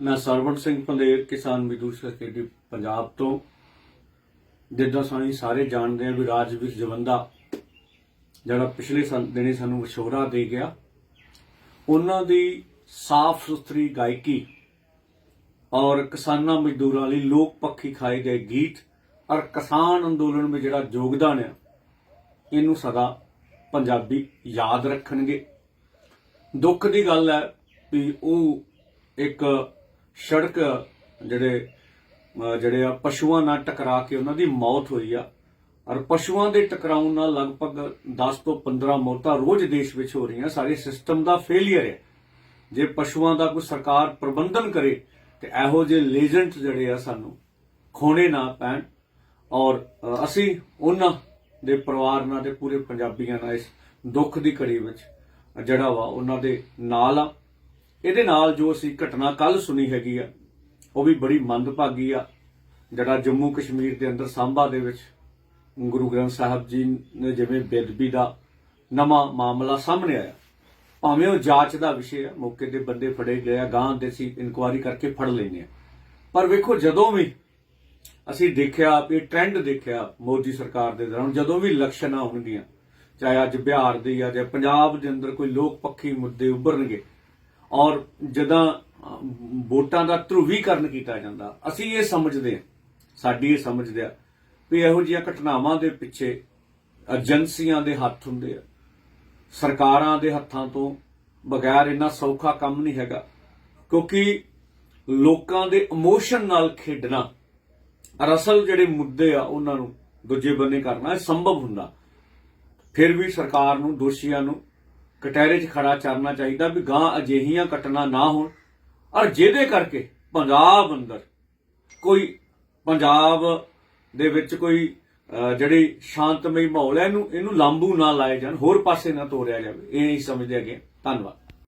ਮੈਂ ਸਰਵਣ ਸਿੰਘ ਪੰਦੇਰ, ਕਿਸਾਨ ਮਜ਼ਦੂਰ ਸੋਸਾਇਟੀ ਪੰਜਾਬ ਤੋਂ। ਜਿੱਦਾਂ ਸਾਨੀ ਸਾਰੇ ਜਾਣਦੇ ਹਾਂ ਵੀ ਰਾਜਵੀਰ ਜਵੰਦਾ ਜਿਹੜਾ ਪਿਛਲੇ ਸਾਲ ਦਿਨੇ ਸਾਨੂੰ ਵਿਛੋੜਾ ਦੇ ਗਿਆ। ਉਹਨਾਂ ਦੀ ਸਾਫ਼ ਸੁਥਰੀ ਗਾਇਕੀ ਔਰ ਕਿਸਾਨਾਂ ਮਜ਼ਦੂਰਾਂ ਲਈ ਲੋਕ ਪੱਖੀ ਖਾਏ ਗਏ ਗੀਤ ਔਰ ਕਿਸਾਨ ਅੰਦੋਲਨ ਵਿੱਚ ਜਿਹੜਾ ਯੋਗਦਾਨ ਹੈ ਇਹਨੂੰ ਸਦਾ ਪੰਜਾਬੀ ਯਾਦ ਰੱਖਣਗੇ। ਦੁੱਖ ਦੀ ਗੱਲ ਹੈ ਵੀ ਉਹ ਇੱਕ ਸੜਕ ਜਿਹੜੇ ਜਿਹੜੇ ਆ ਪਸ਼ੂਆਂ ਨਾਲ ਟਕਰਾ ਕੇ ਉਹਨਾਂ ਦੀ ਮੌਤ ਹੋਈ ਆ। ਔਰ ਪਸ਼ੂਆਂ ਦੇ ਟਕਰਾਉਣ ਨਾਲ ਲਗਭਗ 10 ਤੋਂ 15 ਮੌਤਾਂ ਰੋਜ਼ ਦੇਸ਼ ਵਿੱਚ ਹੋ ਰਹੀਆਂ। ਸਾਰੇ ਸਿਸਟਮ ਦਾ ਫੇਲਿਅਰ ਹੈ ਜੇ ਪਸ਼ੂਆਂ ਦਾ ਕੋਈ ਸਰਕਾਰ ਪ੍ਰਬੰਧਨ ਕਰੇ, ਤੇ ਇਹੋ ਜਿਹੇ ਲੇਜੈਂਟ ਜਿਹੜੇ ਆ ਸਾਨੂੰ ਖੋਣੇ ਨਾ ਪੈਣ। ਔਰ ਅਸੀਂ ਉਹਨਾਂ ਦੇ ਪਰਿਵਾਰ ਨਾਲ ਤੇ ਪੂਰੇ ਪੰਜਾਬੀਆਂ ਨਾਲ ਇਸ ਦੁੱਖ ਦੀ ਘੜੀ ਵਿੱਚ ਜਿਹੜਾ ਵਾ, ਉਹਨਾਂ ਦੇ ਨਾਲ ਆ। ਇਹਦੇ ਨਾਲ ਜੋ ਅਸੀਂ ਘਟਨਾ ਕੱਲ ਸੁਣੀ ਹੈਗੀ ਆ, ਉਹ ਵੀ ਬੜੀ ਮੰਦਭਾਗੀ ਆ। ਜਿਹੜਾ ਜੰਮੂ ਕਸ਼ਮੀਰ ਦੇ ਅੰਦਰ ਸਾਂਭਾ ਦੇ ਵਿੱਚ ਗੁਰੂ ਗ੍ਰੰਥ ਸਾਹਿਬ ਜੀ ਨੇ ਜਿਵੇਂ ਬੇਦਬੀ ਦਾ ਨਵਾਂ ਮਾਮਲਾ ਸਾਹਮਣੇ ਆਇਆ। ਭਾਵੇਂ ਉਹ ਜਾਂਚ ਦਾ ਵਿਸ਼ੇ ਆ, ਮੌਕੇ ਤੇ ਬੰਦੇ ਫੜੇ ਗਏ ਆ ਗਾਂ ਦੇ ਸੀ ਇਨਕੁਆਇਰੀ ਕਰਕੇ ਫੜ ਲੈਨੇ ਆ। ਪਰ ਵੇਖੋ, ਜਦੋਂ ਵੀ ਅਸੀਂ ਦੇਖਿਆ ਇਹ ਟ੍ਰੈਂਡ ਦੇਖਿਆ ਮੋਦੀ ਸਰਕਾਰ ਦੇ ਦੌਰਾਨ, ਜਦੋਂ ਵੀ ਇਲੈਕਸ਼ਨਾਂ ਹੋਣਗੀਆਂ ਚਾਹੇ ਅੱਜ ਬਿਹਾਰ ਦੀ ਆ, ਜਾਂ ਪੰਜਾਬ ਦੇ ਅੰਦਰ ਕੋਈ ਲੋਕ ਪੱਖੀ ਮੁੱਦੇ ਉੱਭਰਨਗੇ ਔਰ ਜਦਾਂ ਵੋਟਾਂ ਦਾ ਧਰੂਵੀਕਰਨ ਕੀਤਾ ਜਾਂਦਾ, ਅਸੀਂ ਇਹ ਸਮਝਦੇ ਹਾਂ, ਸਾਡੀ ਇਹ ਸਮਝਦੇ ਆ ਵੀ ਇਹੋ ਜਿਹੀਆਂ ਘਟਨਾਵਾਂ ਦੇ ਪਿੱਛੇ ਏਜੰਸੀਆਂ ਦੇ ਹੱਥ ਹੁੰਦੇ ਆ, ਸਰਕਾਰਾਂ ਦੇ ਹੱਥਾਂ ਤੋਂ ਬਗੈਰ ਇੰਨਾ ਸੌਖਾ ਕੰਮ ਨਹੀਂ ਹੈਗਾ, ਕਿਉਂਕਿ ਲੋਕਾਂ ਦੇ ਇਮੋਸ਼ਨ ਨਾਲ ਖੇਡਣਾ ਔਰ ਅਸਲ ਜਿਹੜੇ ਮੁੱਦੇ ਆ ਉਹਨਾਂ ਨੂੰ ਦੂਜੇ ਬੰਨੇ ਕਰਨਾ, ਇਹ ਸੰਭਵ ਹੁੰਦਾ। ਫਿਰ ਵੀ ਸਰਕਾਰ ਨੂੰ, ਦੋਸ਼ੀਆਂ ਨੂੰ ਕਟਹਿਰੇ 'ਚ ਖੜਾ ਚਰਨਾ ਚਾਹੀਦਾ ਵੀ ਗਾਂ ਅਜਿਹੀਆਂ ਘਟਨਾ ਨਾ ਹੋਣ। ਔਰ ਜਿਹਦੇ ਕਰਕੇ ਪੰਜਾਬ ਅੰਦਰ ਕੋਈ ਪੰਜਾਬ ਦੇ ਵਿੱਚ ਕੋਈ ਜਿਹੜੀ ਸ਼ਾਂਤਮਈ ਮਾਹੌਲ ਹੈ, ਇਹਨੂੰ ਇਹਨੂੰ ਲਾਂਬੂ ਨਾ ਲਾਏ ਜਾਣ, ਹੋਰ ਪਾਸੇ ਨਾ ਤੋਰਿਆ ਜਾਵੇ। ਇਹ ਹੀ ਸਮਝਦੇ ਹੈਗੇ ਧੰਨਵਾਦ।